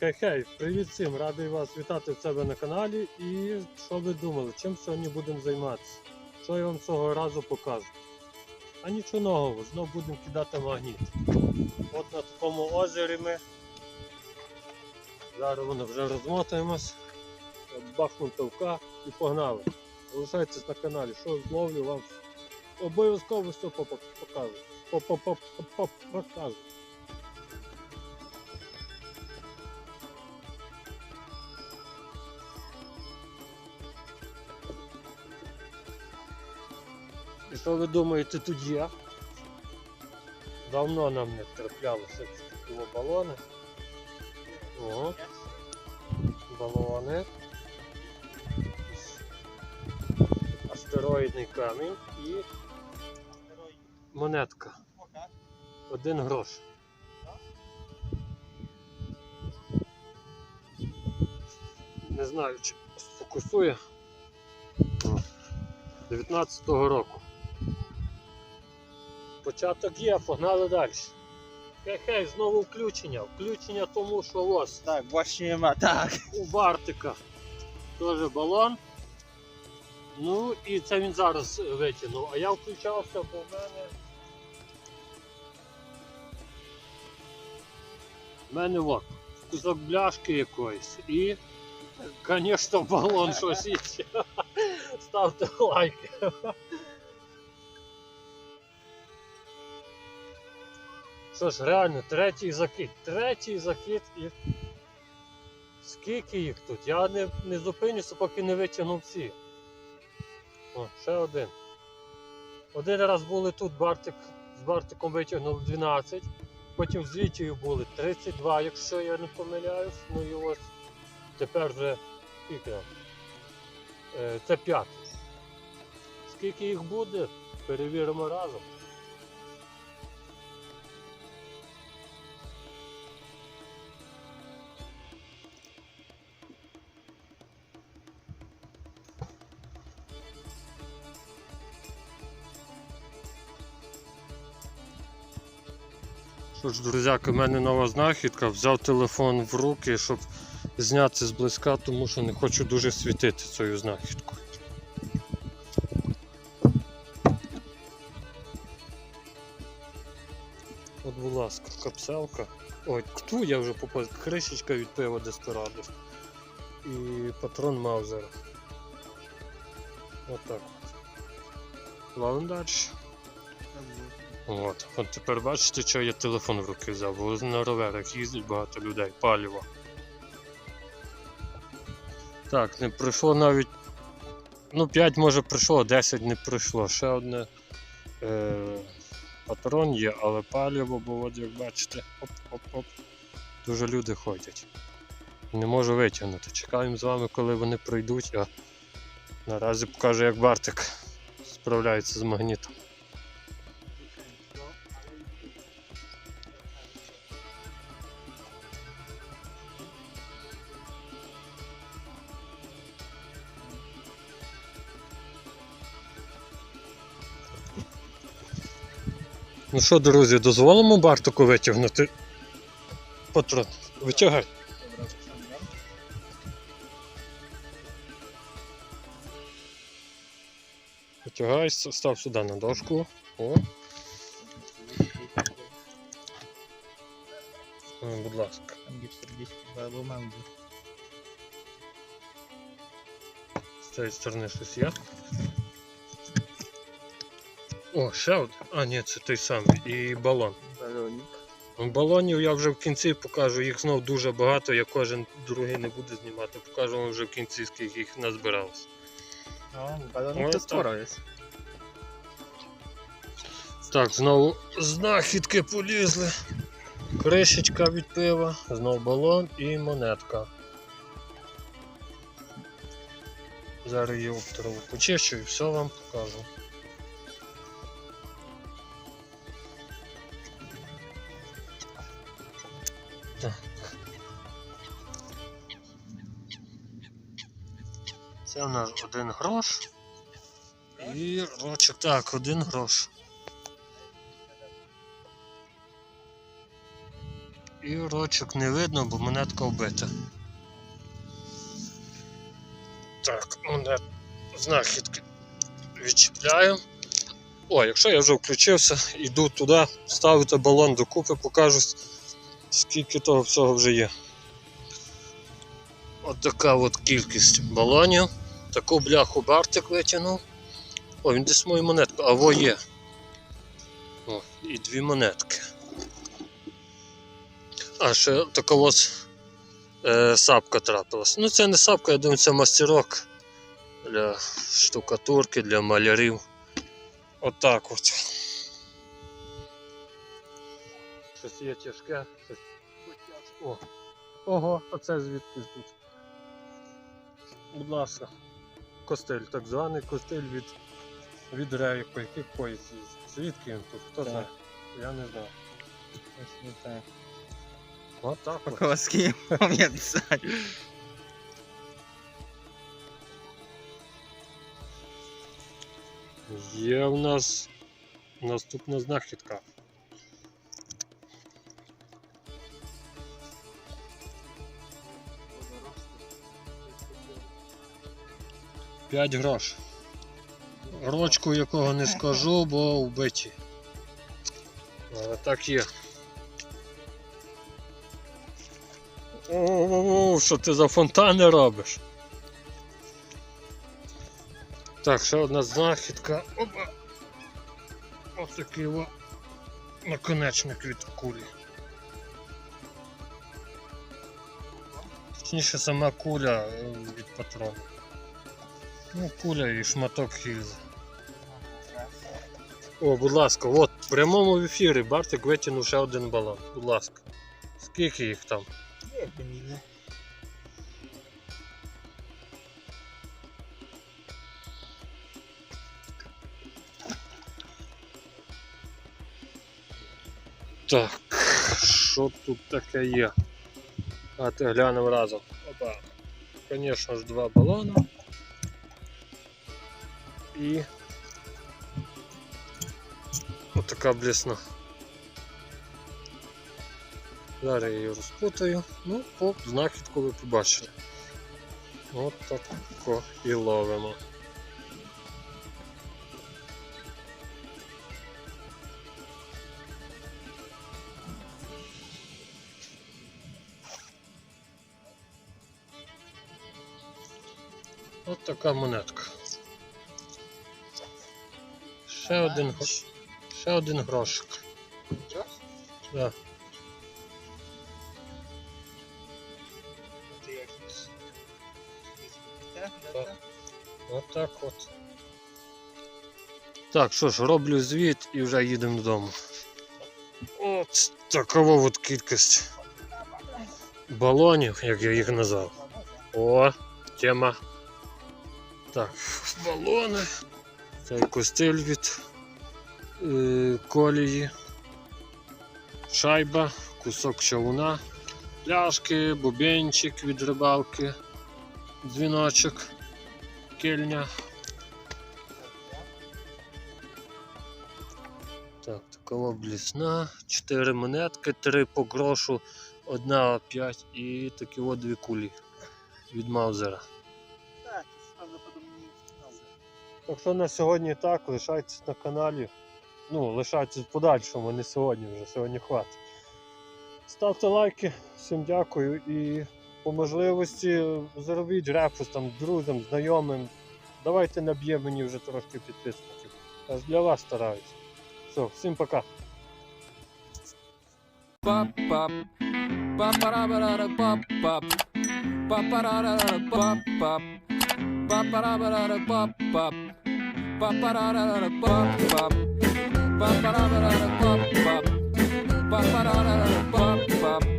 Хей-хей, привіт всім! Радий вас вітати в себе на каналі. І що ви думали, чим сьогодні будемо займатися? Що я вам цього разу покажу? А нічого нового, знов будемо кидати магніт. От на такому озері ми. Зараз воно вже розмотаємось. От Бахнув товка і погнали. Залишайтесь на каналі, що зловлю вам обов'язково все покажу. Покажу. Що ви думаєте тут є? Давно нам не траплялося такі балони. О, балони. Астероїдний камінь і монетка. Один грош. Не знаю, чи сфокусує. 19-го року. Початок є, погнали далі. Хей-хей, знову включення. Включення тому, що ось Так, більше нема. Так. у Бартика теж балон. Ну і це він зараз витягнув. А я включався, бо в мене. В мене от, кусок бляшки якоїсь. І, звісно, балон щось інше. Ставте лайки. Що ж, реально, третій закид. Третій закид і. Скільки їх тут? Я не, не зупинюся, поки не витягну всі. О, ще один. Один раз були тут Бартик, з Бартиком витягнув 12, потім з Вітєю були 32, якщо я не помиляюсь. Ну і ось тепер вже скільки? Е, Це п'ятий. Скільки їх буде, перевіримо разом. Що ж, друзяки, в мене нова знахідка. Взяв телефон в руки, щоб зняти зблизька, тому що не хочу дуже світити цією знахідкою. От, будь ласка, капселка. Ой, кту я вже попав. Кришечка від пива Деспирадос. І патрон Маузера. Отак. от. Ловим далі. От. От тепер бачите, що я телефон в руки взяв, бо на роверах їздить багато людей, паліво. Так, не пройшло навіть. Ну, 5 може пройшло, 10 не пройшло. Ще одне е, патрон є, але паліво, бо от як бачите, оп-оп-оп. Дуже люди ходять. Не можу витягнути. Чекаємо з вами, коли вони пройдуть, а наразі покажу, як Бартик справляється з магнітом. Ну що, друзі, дозволимо Бартику витягнути патрон. Витягай. Витягай, став сюди на дошку. О, ну, будь ласка. З цієї сторони щось є. О, ще один. А, ні, це той самий. І балон. Балонік. Ну, Балонів я вже в кінці покажу, їх знов дуже багато, я кожен другий не буду знімати. Покажу вам вже в кінці, скільки їх назбиралось. Балонік Ось то скоро є. Так, знову знахідки полізли. Кришечка від пива, знов балон і монетка. Зараз її обтрову почищу і все вам покажу. Так. Це у нас один грош. І рочок. Так, один грош. І рочок не видно, бо монетка вбита. Так, монет знахідки відчіпляю. О, якщо я вже включився, йду туди, ставити балон докупи, покажу, скільки того всього вже є. От така от кількість балонів. Таку бляху Бартик витягнув. О, він десь мою монетку, а во є. О, і дві монетки. А ще така ось е, сапка трапилась. Ну це не сапка, я думаю, це мастерок для штукатурки, для малярів. Отак от. Щось є тяжке, щось. О. Ого, а це звідки тут? Будь ласка. Костель, так званий костель від, від рейку, який поїзд їздить. Звідки він тут? Хто Так. знає? Я не знаю. Ось не так. От. Колоски пам'ятаю. Є в нас наступна знахідка. П'ять грош. Рочку якого не скажу, бо вбиті. Але так є. О, що ти за фонтани робиш? Так, ще одна знахідка. Опа. Ось такий о наконечник від кулі. Точніше сама куля е, від патрону. Ну, куля і шматок гільзи. О, будь ласка, от в прямому ефірі Бартик витягнув ще один балон. Будь ласка. Скільки їх там? Так, що тут таке є? А ти глянемо разом. Опа. Звісно ж, два балона. І отака блісна. Зараз я її розпутаю. Ну, по знахідку ви побачили. От тако і ловимо. От така монетка. Ще один, ще один грошик. Да. Так, Так. так. От так от. Так, що ж, роблю звіт і вже їдемо додому. От такова от кількість балонів, як я їх назвав. О, тема. Так, балони. Цей костиль від е, колії. Шайба, кусок човуна, пляшки, бубенчик від рибалки, дзвіночок, кельня. Так, такова блісна, 4 монетки, 3 по грошу, одна 5 і такі от дві кулі від Маузера. Так що на сьогодні так, лишайтесь на каналі. Ну, лишайтесь в подальшому, не сьогодні вже, сьогодні хватить. Ставте лайки, всім дякую і по можливості заробіть репост там друзям, знайомим. Давайте наб'є мені вже трошки підписників. Ж для вас стараюсь. Все, всім пока. pop pop pop parabara Ba-ba-da-da-da-da-bop-bop. Ba-ba-da-da-da-da-bop-bop. Ba-ba-da-da-da-da-bop-bop.